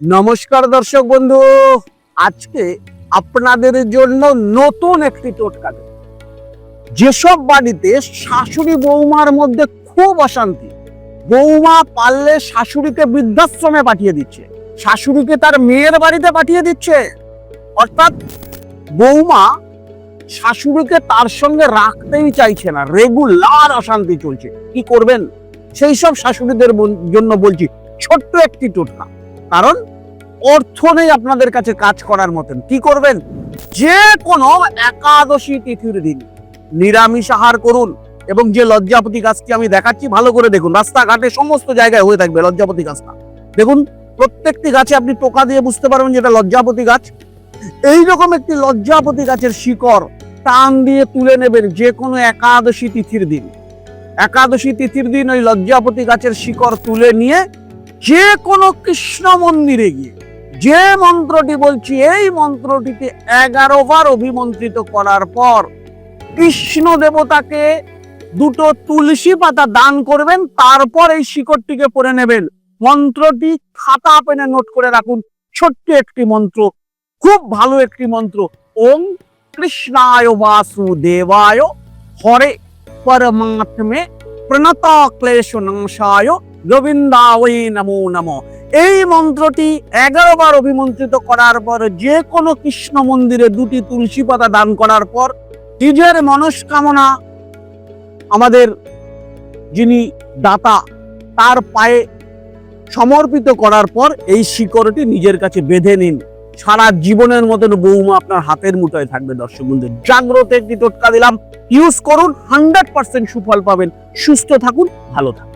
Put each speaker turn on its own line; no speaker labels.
নমস্কার দর্শক বন্ধু। আজকে আপনাদের জন্য নতুন একটি টোটকা। যেসব বাড়িতে শাশুড়ি বৌমার মধ্যে খুব অশান্তি, বৌমা পারলে শাশুড়িকে বৃদ্ধাশ্রমে পাঠিয়ে দিচ্ছে, শাশুড়িকে তার মেয়ের বাড়িতে পাঠিয়ে দিচ্ছে। অর্থাৎ বৌমা শাশুড়িকে তার সঙ্গে রাখতেই চাইছে না রেগুলার অশান্তি চলছে। কি করবেন? সেই সব শাশুড়িদের জন্য বলছি, ছোট্ট একটি টোটকা। কারণ অর্থ নেই আপনাদের কাছে কাজ করার মতন। কি করবেন? যে কোনো একাদশী তিথির দিন নিরামিষ আহার করুন এবং যে লজ্জাপতি গাছটি আমি দেখাচ্ছি, ভালো করে দেখুন। রাস্তাঘাটে সমস্ত জায়গায় হয়ে থাকবে লজ্জাপতি গাছটা। দেখুন, প্রত্যেকটি গাছে আপনি টোকা দিয়ে বুঝতে পারবেন যেটা লজ্জাপতি গাছ। এই রকম একটি লজ্জাপতি গাছের শিকড় টান দিয়ে তুলে নেবেন যে কোনো একাদশী তিথির দিন। একাদশী তিথির দিন ওই লজ্জাপতি গাছের শিকড় তুলে নিয়ে যে কোনো কৃষ্ণ মন্দিরে গিয়ে যে মন্ত্রটি বলছি, এই মন্ত্রটিতে এগারো বার অভিমন্ত্রিত করার পর কৃষ্ণ দেবতাকে দুটো তুলসী পাতা দান করবেন, তারপর এই শিকড়টিকে পরে নেবেন। মন্ত্রটি খাতা পেনে নোট করে রাখুন, ছোট্ট একটি মন্ত্র, খুব ভালো একটি মন্ত্র। ওম কৃষ্ণায় বাসুদেবায়, হরে পরমাত্মে প্রণত ক্লেশ নাশায় এই মন্ত্রটি অভিমন্ত্রিত করার পর যে কোনো কৃষ্ণ মন্দিরে দুটি তুলসী পাতা দান করার পর, নিজের মনস্কামনা আমাদের যিনি দাতা, তার পায়ে সমর্পিত করার পর এই শিকড়টি নিজের কাছে বেঁধে নিন। সারা জীবনের মতন বৌমা আপনার হাতের মুঠোয় থাকবে, দর্শক বন্ধু। জাগ্রত একটি টোটকা দিলাম। ইউজ করুন হান্ড্রেড পার্সেন্ট সুফল পাবেন। সুস্থ থাকুন, ভালো থাকুন।